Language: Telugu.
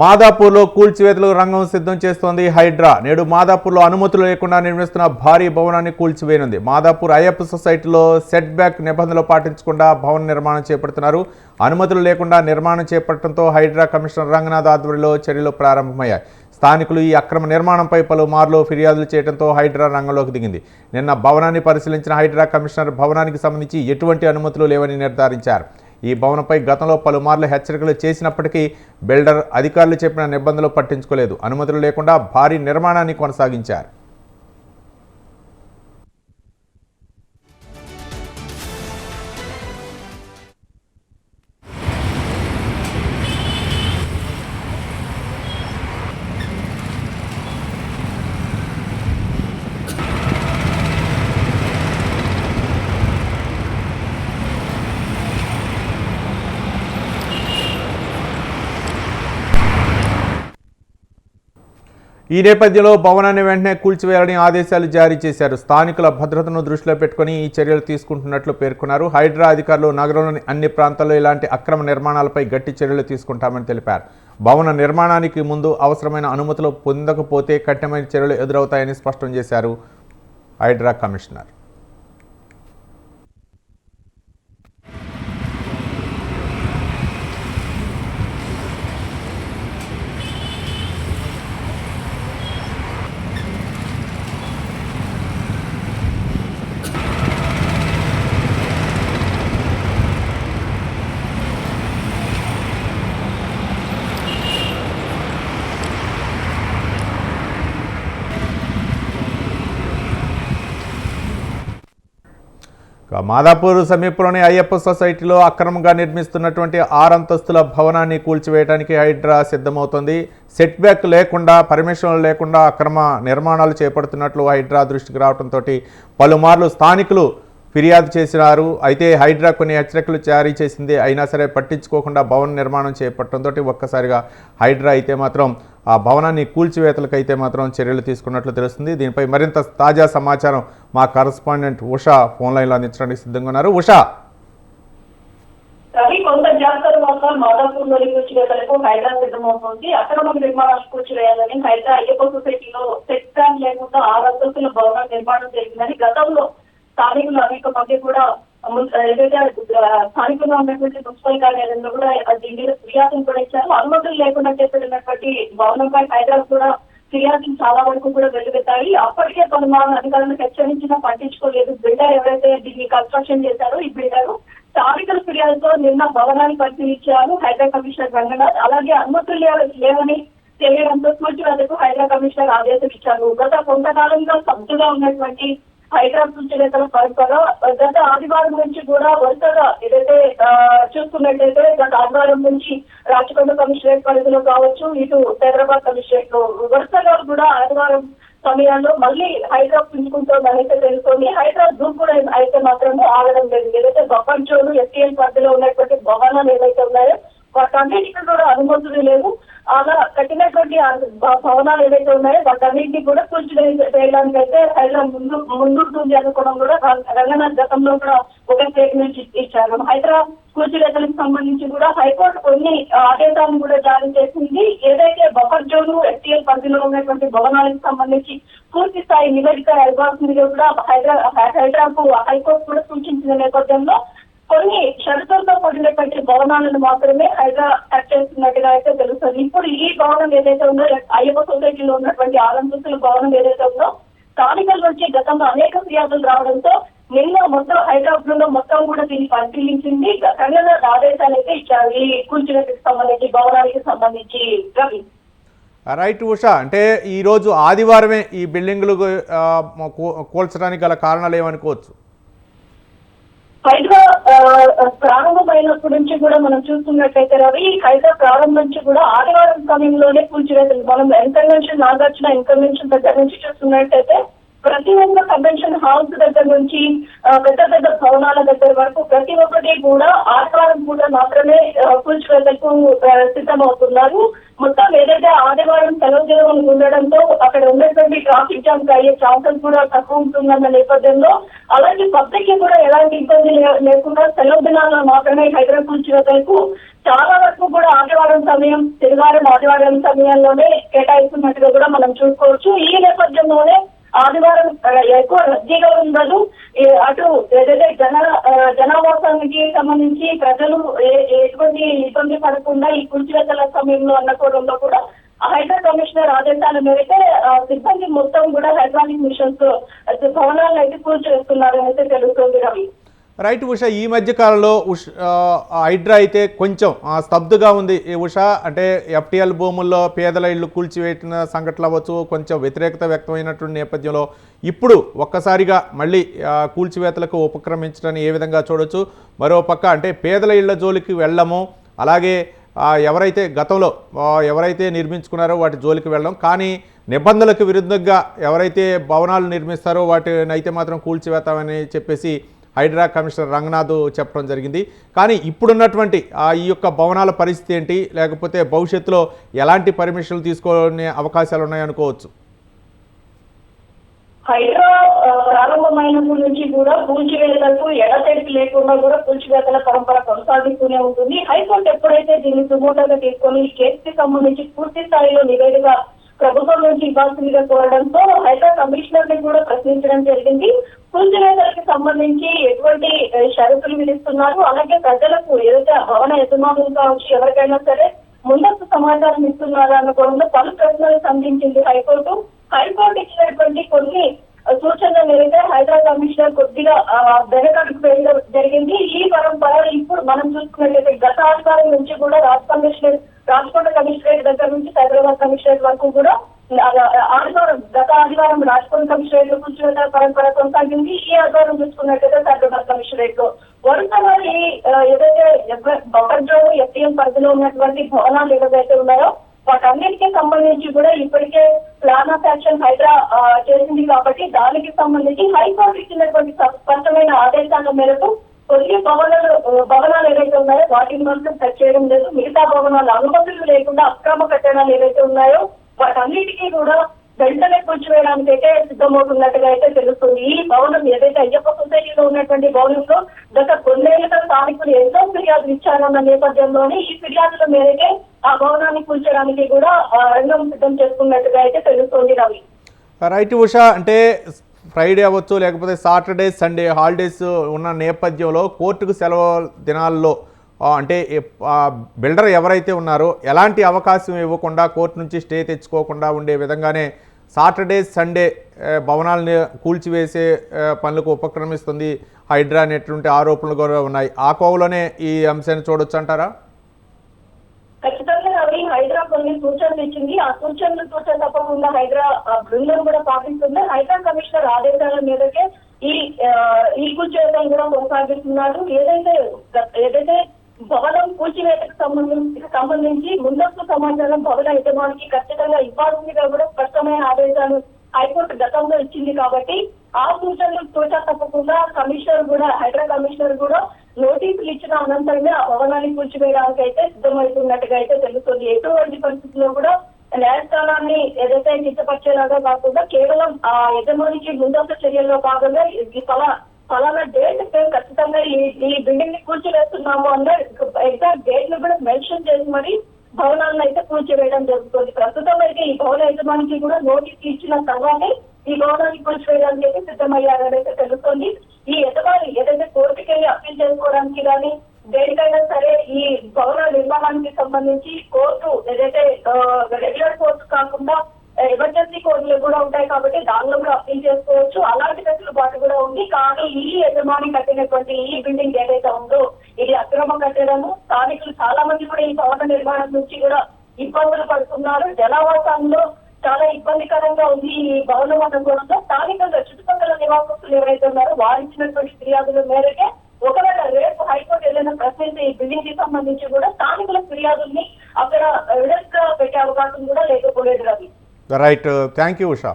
మాదాపూర్లో కూల్చివేతలకు రంగం సిద్ధం చేస్తోంది హైడ్రా. నేడు మాదాపూర్లో అనుమతులు లేకుండా నిర్మిస్తున్న భారీ భవనాన్ని కూల్చివేయనుంది. మాదాపూర్ అయ్యప్ప సొసైటీలో సెట్ బ్యాక్ నిబంధనలు పాటించకుండా భవన నిర్మాణం చేపడుతున్నారు. అనుమతులు లేకుండా నిర్మాణం చేపట్టడంతో హైడ్రా కమిషనర్ రంగనాథ్ ఆధ్వర్యంలో చర్యలు ప్రారంభమయ్యాయి. స్థానికులు ఈ అక్రమ నిర్మాణంపై పలుమార్లు ఫిర్యాదులు చేయడంతో హైడ్రా రంగంలోకి దిగింది. నిన్న భవనాన్ని పరిశీలించిన హైడ్రా కమిషనర్ భవనానికి సంబంధించి ఎటువంటి అనుమతులు లేవని నిర్ధారించారు. ఈ భవనంపై గతంలో పలుమార్లు హెచ్చరికలు చేసినప్పటికీ బిల్డర్ అధికారులు చెప్పిన నిబంధనలు పట్టించుకోలేదు. అనుమతులు లేకుండా భారీ నిర్మాణాన్ని కొనసాగించారు. ఈ నేపథ్యంలో భవనాన్ని వెంటనే కూల్చివేయాలని ఆదేశాలు జారీ చేశారు. స్థానికుల భద్రతను దృష్టిలో పెట్టుకుని ఈ చర్యలు తీసుకుంటున్నట్లు పేర్కొన్నారు. హైడ్రా అధికారులు నగరంలోని అన్ని ప్రాంతాల్లో ఇలాంటి అక్రమ నిర్మాణాలపై గట్టి చర్యలు తీసుకుంటామని తెలిపారు. భవన నిర్మాణానికి ముందు అవసరమైన అనుమతులు పొందకపోతే కఠినమైన చర్యలు ఎదురవుతాయని స్పష్టం చేశారు హైడ్రా కమిషనర్. మాదాపూర్ సమీపంలోని అయ్యప్ప సొసైటీలో అక్రమంగా నిర్మిస్తున్నటువంటి ఆరంతస్తుల భవనాన్ని కూల్చివేయడానికి హైడ్రా సిద్ధమవుతోంది. సెట్ బ్యాక్ లేకుండా పర్మిషన్లు లేకుండా అక్రమ నిర్మాణాలు చేపడుతున్నట్లు హైడ్రా దృష్టికి రావడంతో పలుమార్లు స్థానికులు ఫిర్యాదు చేసినారు. అయితే హైడ్రా కొన్ని హెచ్చరికలు జారీ చేసింది. అయినా సరే పట్టించుకోకుండా భవన నిర్మాణం చేపట్టడంతో ఒక్కసారిగా హైడ్రా అయితే మాత్రం ఆ భవనాన్ని కూల్చివేతలకైతే మాత్రం చర్యలు తీసుకున్నట్లు తెలుస్తుంది. దీనిపై మరింత తాజా సమాచారం మా కరస్పాండెంట్ ఉషా ఫోన్ లైన్లో అందించడానికి సిద్ధంగా ఉన్నారు. ఉషా! కానీ కొంత గ్యాప్ తర్వాత మాదాపూర్లోని కూర్చివేతలకు హైదరాబాద్ సిద్ధమవుతోంది. అక్రమ నిర్మాణాలు కూర్చివేయాలని హైదరాబాద్ అయ్యప్ప సొసైటీలో సెట్ ప్లాన్ లేకుండా ఆరు అంతస్తుల భవనం నిర్మాణం జరిగిందని గతంలో స్థానికులు అనేక మంది కూడా ఏదైతే స్థానికంగా ఉన్నటువంటి మున్సిపల్ కార్యాలయంలో కూడా దీని మీద ఫిర్యాదులు కూడా ఇచ్చారు. అనుమతులు లేకుండా చేపట్టినటువంటి భవనంపై హైదరాబాద్ కూడా ఫిర్యాదులు చాలా వరకు కూడా వెలువెత్తాయి. అప్పటికే పలుమార్లు అధికారులకు హెచ్చరించినా పట్టించుకోలేదు. బిల్డర్ ఎవరైతే దీన్ని కన్స్ట్రక్షన్ చేశారో ఈ బిల్డర్ స్థానికుల ఫిర్యాదుతో నిన్న భవనాన్ని పరిశీలించారు హైదరాబాద్ కమిషనర్ రంగనాథ్. అలాగే అనుమతులు లేవ- లేవని తెలియడంతో కూర్చునేందుకు హైదరాబాద్ కమిషనర్ ఆదేశం ఇచ్చారు. గత కొంతకాలంగా సబ్దుగా ఉన్నటువంటి హైదరాబాద్ కూర్చునేతల పరంపర గత ఆదివారం నుంచి కూడా వరుసగా ఏదైతే చూసుకున్నట్లయితే గత ఆదివారం నుంచి రాచకొండ కమిషనరేట్ పరిధిలో కావచ్చు ఇటు హైదరాబాద్ కమిషనరేట్లో వరుసగా కూడా ఆదివారం సమయాల్లో మళ్ళీ హైదరాబాద్ పుంజుకుంటోంది అయితే తెలుస్తోంది హైదరాబాద్ గ్రూప్ కూడా అయితే మాత్రం ఆగడం లేదు. ఏదైతే బొప్పంచోలు ఎస్టీఎల్ పరిధిలో ఉన్నటువంటి భవనాలు ఏవైతే ఉన్నాయో వాటన్నిటికీ కూడా అనుమతులు లేవు. అలా కట్టినటువంటి భవనాలు ఏవైతే ఉన్నాయో వాటన్నింటినీ కూడా కూల్చివేయడానికి అయితే హైదరాబాద్ ముందు ముందుంటుంది అనుకోవడం కూడా రంగనాథ్ గతంలో కూడా ఒక స్టేట్మెంట్ ఇచ్చారు. హైదరాబాద్ కూల్చివేతలకు సంబంధించి కూడా హైకోర్టు కొన్ని ఆదేశాలను కూడా జారీ చేసింది. ఏదైతే బఫర్ జోన్ ఎస్టీఎల్ పరిధిలో ఉన్నటువంటి భవనాలకు సంబంధించి పూర్తి స్థాయి నివేదిక ఇవ్వాల్సిందిగా కూడా హైదరాబాద్ హైదరాబాద్ హైకోర్టు కూడా సూచించిన నేపథ్యంలో కొన్ని షరతులతో కూడినటువంటి భవనాలను మాత్రమే హైదరాబాద్ చేస్తున్నట్టుగా అయితే తెలుస్తుంది. ఇప్పుడు ఈ భవనం ఏదైతే ఉందో అయ్యప్ప సొసైటీలో ఉన్నటువంటి ఆలంతుల భవనం ఏదైతే ఉందో స్థానికుల నుంచి గతంలో అనేక ఫిర్యాదులు రావడంతో నిన్న మొత్తం హైదరాబాద్లో మొత్తం కూడా దీన్ని పరిశీలించింది గతంలో ఆదేశాలు అయితే ఇచ్చారు. ఈ కూల్చినట్టుకు సంబంధించి భవనానికి సంబంధించి రవి. రైట్ ఉషా అంటే ఈరోజు ఆదివారమే ఈ బిల్డింగులు కూల్చడానికి గల కారణాలు ఏమనుకోవచ్చు? హైదరాబాద్ ప్రారంభమైనప్పటి నుంచి కూడా మనం చూస్తున్నట్లయితే రవి హైదరాబాద్ ప్రారంభం నుంచి కూడా ఆదివారం సమయంలోనే కూల్చివేతలు. మనం కన్వెన్షన్ నాగార్జున కన్వెన్షన్ దగ్గర నుంచి చూస్తున్నట్టయితే ప్రతి ఒక్క కన్వెన్షన్ హాల్స్ దగ్గర నుంచి పెద్ద పెద్ద భవనాల దగ్గర వరకు ప్రతి ఒక్కటి కూడా ఆదివారం కూడా మాత్రమే ఆ, కూల్చివేతలకు సిద్ధమవుతున్నారు. మొత్తం ఏదైతే ఆదివారం సెలవు దినం ఉండడంతో అక్కడ ఉన్నటువంటి ట్రాఫిక్ జామ్ అయ్యే ఛాన్సెస్ కూడా తక్కువ ఉంటుందన్న నేపథ్యంలో అలాగే పబ్లిక్కి కూడా ఇబ్బంది లేకుండా సెలవు దినాల్లో మాత్రమే హైదరాబాద్ కూల్చివేతలకు చాలా వరకు కూడా ఆదివారం సమయం శనివారం ఆదివారం సమయంలోనే కేటాయిస్తున్నట్టుగా కూడా మనం చూసుకోవచ్చు. ఈ నేపథ్యంలోనే ఆదివారం ఎక్కువ రద్దీగా ఉండదు. అటు ఏదైతే జన జనావాసానికి సంబంధించి ప్రజలు ఏ- ఎటువంటి ఇబ్బంది పడకుండా ఈ కుర్చివేతల సమయంలో అన్నకోవడంలో కూడా హైదరాబాద్ కమిషనర్ ఆదేశాల మేరకే సిబ్బంది మొత్తం కూడా హైదరాబాద్ మిషన్స్ భవనాలను అయితే కూల్చివేస్తున్నారని అయితే తెలుస్తుంది రవి. రైట్ ఉష ఈ మధ్య కాలంలో ఉష హైడ్రా అయితే కొంచెం స్తబ్దుగా ఉంది. ఈ ఉష అంటే ఎఫ్టీఎల్ భూముల్లో పేదల ఇళ్ళు కూల్చివేసిన సంఘటనలు అవ్వచ్చు కొంచెం వ్యతిరేకత వ్యక్తమైనటువంటి నేపథ్యంలో ఇప్పుడు ఒక్కసారిగా మళ్ళీ కూల్చివేతలకు ఉపక్రమించడాన్ని ఏ విధంగా చూడొచ్చు? మరో పక్క అంటే పేదల ఇళ్ళ జోలికి వెళ్ళము. అలాగే ఎవరైతే గతంలో ఎవరైతే నిర్మించుకున్నారో వాటి జోలికి వెళ్ళడం కానీ నిబంధనలకు విరుద్ధంగా ఎవరైతే భవనాలు నిర్మిస్తారో వాటిని అయితే మాత్రం కూల్చివేతామని చెప్పేసి హైడ్రా కమిషనర్ రంగనాథ్ చెప్పడం జరిగింది. కానీ ఇప్పుడున్నటువంటి ఆ ఈ యొక్క భవనాల పరిస్థితి ఏంటి? లేకపోతే భవిష్యత్తులో ఎలాంటి పర్మిషన్లు తీసుకునే అవకాశాలు ఉన్నాయనుకోవచ్చు హైడ్రా ప్రారంభమైనప్పటి నుంచి కూడా కూల్చివేతలకు ఎడతెరిపి లేకుండా కూడా కూల్చివేతల పరంపర కొనసాగిస్తూనే ఉంటుంది. హైకోర్టు ఎప్పుడైతే దీన్ని సుమోటోగా తీసుకొని ఈ కేసుకి సంబంధించి పూర్తి స్థాయిలో నివేదిక ప్రభుత్వం నుంచి ఇవ్వాల్సిందిగా కోరడంతో హైడ్రా కమిషనర్ని కూడా ప్రశ్నించడం జరిగింది. కూల్చివేతలకు సంబంధించి ఎటువంటి షరతులు విధిస్తున్నారు? అలాగే ప్రజలకు ఏదైతే భవన యజమానులు కావచ్చు ఎవరికైనా సరే ముందస్తు సమాచారం ఇస్తున్నారా అన్న కోణంలో పలు ప్రశ్నలు సంధించింది హైకోర్టు. హైకోర్టు ఇచ్చినటువంటి కొన్ని సూచన మేరకు హైదరాబాద్ కమిషనర్ కొద్దిగా వెనకడుగు వేయడం జరిగింది. ఈ పరంపర ఇప్పుడు మనం చూసుకున్నట్లయితే గత ఆదివారం నుంచి కూడా రాజ్ కమిషనర్ రాజకోట కమిషనరేట్ దగ్గర నుంచి హైదరాబాద్ కమిషనరేట్ వరకు కూడా ఆదివారం గత ఆదివారం రాజకోట కమిషనరేట్లో కూర్చున్న పరంపర కొనసాగింది. ఈ ఆదివారం చూసుకున్నట్లయితే హైదరాబాద్ కమిషనరేట్లో వరుసగా ఈ ఏదైతే బఫర్ జోన్ ఎఫ్టీఎం పరిధిలో ఉన్నటువంటి భవనాలు ఏవైతే ఉన్నాయో వాటన్నిటికీ సంబంధించి కూడా ఇప్పటికే ప్లాన్ ఆఫ్ యాక్షన్ హైదరా చేసింది కాబట్టి దానికి సంబంధించి హైకోర్టు ఇచ్చినటువంటి స్పష్టమైన ఆదేశాల మేరకు కొన్ని భవనాలు భవనాలు ఏవైతే ఉన్నాయో వాటిని మాత్రం సెట్ చేయడం లేదు. మిగతా భవనాలు అనుమతులు లేకుండా అక్రమ కట్టడాలు ఏవైతే ఉన్నాయో వాటన్నిటికీ కూడా వెంటనే కూర్చోవేయడానికి అయితే సిద్ధమవుతున్నట్టుగా అయితే తెలుస్తుంది. ఈ భవనం ఏదైతే అయ్యప్ప సొసైటీలో ఉన్నటువంటి భవనంలో గత కొన్నేళ్ళుగా స్థానికులు ఎంతో ఫిర్యాదులు ఇచ్చారన్న నేపథ్యంలోనే ఈ ఫిర్యాదుల మేరకే ఆ భవనాన్ని కూల్చడానికి కూడా రంగం సిద్ధం చేసుకున్నట్టుగా అయితే తెలుస్తోంది రవి. రైట్ ఉష అంటే ఫ్రైడే అవ్వచ్చు లేకపోతే సాటర్డే సండే హాలిడేస్ ఉన్న నేపథ్యంలో కోర్టుకు సెలవు దినాల్లో అంటే బిల్డర్ ఎవరైతే ఉన్నారో ఎలాంటి అవకాశం ఇవ్వకుండా కోర్టు నుంచి స్టే తెచ్చుకోకుండా ఉండే విధంగానే సాటర్డే సండే ఆ, భవనాలని కూల్చివేసే పనులకు ఉపక్రమిస్తుంది హైడ్రా అనేటువంటి ఆరోపణలు కూడా ఉన్నాయి. ఆ కోవలోనే ఈ అంశాన్ని చూడొచ్చు అంటారా? ఖచ్చితంగా రవి హైదరా కొన్ని సూచనలు ఇచ్చింది. ఆ సూచనలు సూచన తప్పకుండా హైదరా బృందం కూడా పాటిస్తుంది. హైదరా కమిషనర్ ఆదేశాల మీదకే ఈ ఈ కూల్చివేతలు కూడా కొనసాగిస్తున్నారు. ఏదైతే ఏదైతే భవనం కూల్చివేతకు సంబంధించి సంబంధించి ముందస్తు సమాచారం భవన యజమానికి ఖచ్చితంగా ఇవ్వాల్సిందిగా కూడా స్పష్టమైన ఆదేశాలు హైకోర్టు గతంలో ఇచ్చింది కాబట్టి ఆ సూచనలు తోచా తప్పకుండా కమిషనర్ కూడా హైదరా కమిషనర్ కూడా నోటీసులు ఇచ్చిన అనంతరమే ఆ భవనాన్ని కూల్చివేయడానికి అయితే సిద్ధమవుతున్నట్టుగా అయితే తెలుస్తుంది. ఎటువంటి పరిస్థితుల్లో కూడా న్యాయస్థానాన్ని ఏదైతే సిద్ధపరిచేలాగా కాకుండా కేవలం ఆ యజమానికి ముందస్తు చర్యల్లో భాగంగా ఈ ఫలా ఫలానా డేట్ మేము ఖచ్చితంగా ఈ ఈ బిల్డింగ్ని కూల్చివేస్తున్నాము అన్న ఎగ్జాక్ట్ డేట్ను కూడా మెన్షన్ చేసి మరి భవనాలను అయితే కూల్చివేయడం జరుగుతుంది. ప్రస్తుతం అయితే ఈ భవన యజమానికి కూడా నోటీస్ ఇచ్చిన తర్వాతే ఈ భవనాన్ని కూల్చివేయడానికి అయితే సిద్ధమయ్యారని అయితే తెలుస్తుంది. ఈ యజమాని ఏదైతే కోర్టుకి వెళ్ళి అప్పీల్ చేసుకోవడానికి కానీ దేనికైనా సరే ఈ భవన నిర్మాణానికి సంబంధించి కోర్టు ఏదైతే రెగ్యులర్ కోర్టు కాకుండా ఎమర్జెన్సీ కోర్టులు కూడా ఉంటాయి కాబట్టి దానిలో కూడా అప్పీల్ చేసుకోవచ్చు. అలాంటి వెసులుబాటు కూడా ఉంది. కానీ ఈ యజమాని కట్టినటువంటి ఈ బిల్డింగ్ ఏదైతే ఉందో ఇది అక్రమ కట్టడము. స్థానికులు చాలా మంది కూడా ఈ భవన నిర్మాణం నుంచి కూడా ఇబ్బందులు పడుతున్నారు. జనావాసాల్లో చాలా ఇబ్బందికరంగా ఉంది ఈ భవనం అనుకోవడంతో స్థానికంగా చుట్టుపక్కల నివాసస్తులు ఎవరైతే ఉన్నారో వారు ఇచ్చినటువంటి ఫిర్యాదుల మేరకే ఒకవేళ రేపు హైకోర్టు ఏదైనా ప్రశ్నించి ఈ బిల్డింగ్కి సంబంధించి కూడా స్థానికుల ఫిర్యాదుల్ని అక్కడ ఎవిడెన్స్గా పెట్టే అవకాశం కూడా లేకపోలేదు Ravi. Right thank you Usha